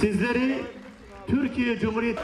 Sizleri Türkiye Cumhuriyeti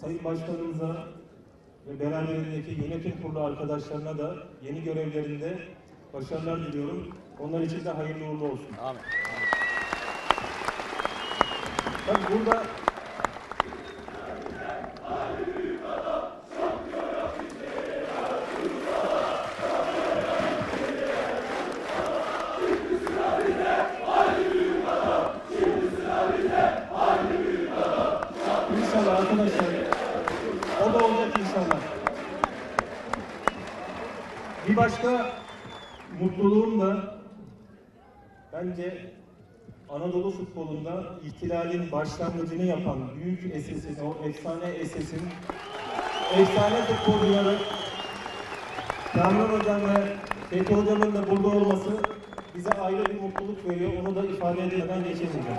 Sayın Başkanımıza ve beraberindeki yönetim kurulu arkadaşlarına da yeni görevlerinde başarılar diliyorum. Onlar için de hayırlı uğurlu olsun. Amin. Tabii burada İnşallah arkadaşlar. O da olacak inşallah. Bir başka mutluluğum da bence Anadolu futbolunda ihtilalin başlangıcını yapan büyük esesin, o efsane esesin efsane futbolcuları Kamran Hocam ve Fethi Hocam'ın da burada olması bize ayrı bir mutluluk veriyor. Onu da ifade etmeden geçemeyeceğim.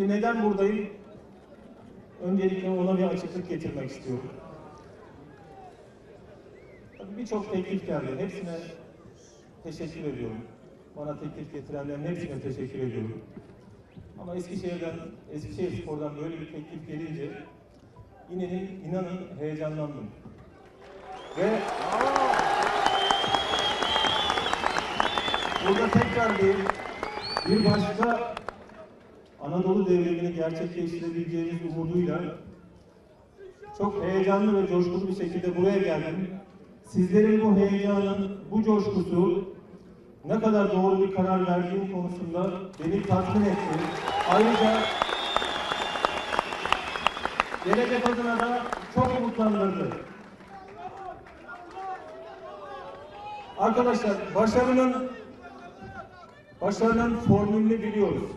Şimdi neden buradayım? Öncelikle ona bir açıklık getirmek istiyorum. Birçok teklif geldi. Hepsine teşekkür ediyorum. Bana teklif getirenlerin hepsine teşekkür ediyorum. Ama Eskişehir'den, Eskişehir Spor'dan böyle bir teklif gelince inanın, inanın heyecanlandım. Ve burada tekrar bir, bir başka Anadolu devrimini gerçekleştirebileceğimiz umuduyla çok heyecanlı ve coşkulu bir şekilde buraya geldim. Sizlerin bu heyecanın, bu coşkusu ne kadar doğru bir karar verdiğim konusunda beni tatmin etti. Ayrıca gelecek adına da çok umutlandırdı. Arkadaşlar başarının başarının formülünü biliyoruz.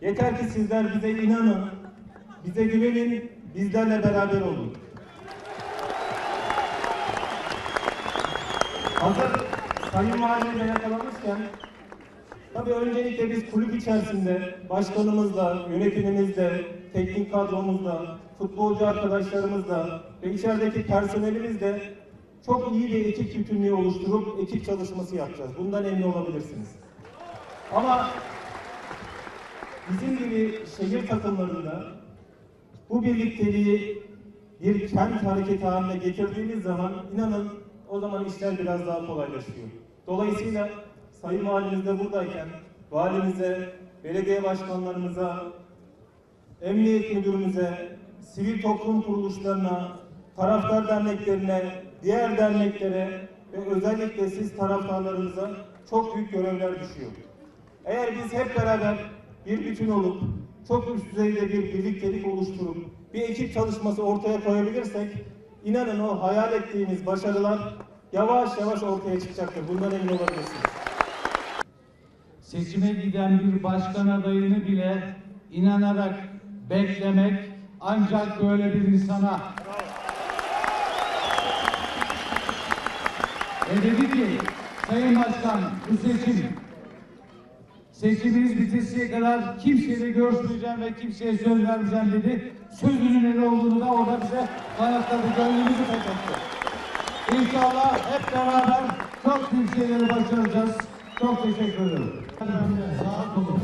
Yeter ki sizler bize inanın, bize güvenin, bizlerle beraber olun. Hazır Sayın Valimle yakalamışken, tabii öncelikle biz kulüp içerisinde başkanımızla, yönetimimizle, teknik kadromuzla, futbolcu arkadaşlarımızla ve içerideki personelimizle çok iyi bir ekip bütünlüğü oluşturup ekip çalışması yapacağız. Bundan emin olabilirsiniz. Ama bizim gibi şehir takımlarında bu birlikteliği bir kent hareketi haline getirdiğimiz zaman inanın o zaman işler biraz daha kolaylaşıyor. Dolayısıyla Sayın Valimiz de buradayken valimize, belediye başkanlarımıza, emniyet müdürümüze, sivil toplum kuruluşlarına, taraftar derneklerine, diğer derneklere ve özellikle siz taraftarlarınıza çok büyük görevler düşüyor. Eğer biz hep beraber bir bütün olup çok üst düzeyde bir birliktelik oluşturup bir ekip çalışması ortaya koyabilirsek inanın o hayal ettiğimiz başarılar yavaş yavaş ortaya çıkacaktır. Bundan emin olabilirsiniz. seçime giden bir başkan adayını bile inanarak beklemek ancak böyle bir insana ve dedi ki Sayın Başkan bu seçim seçiminiz bitesiye kadar kimseyle görüşmeyeceğim ve kimseye söz vermeyeceğim dedi. Sözünün ne olduğunu da orada bize kanıtladı. Gönlümüzü fethetti. İnşallah hep beraber çok büyük şeyleri başaracağız. Çok teşekkür ederim. Rahat olun.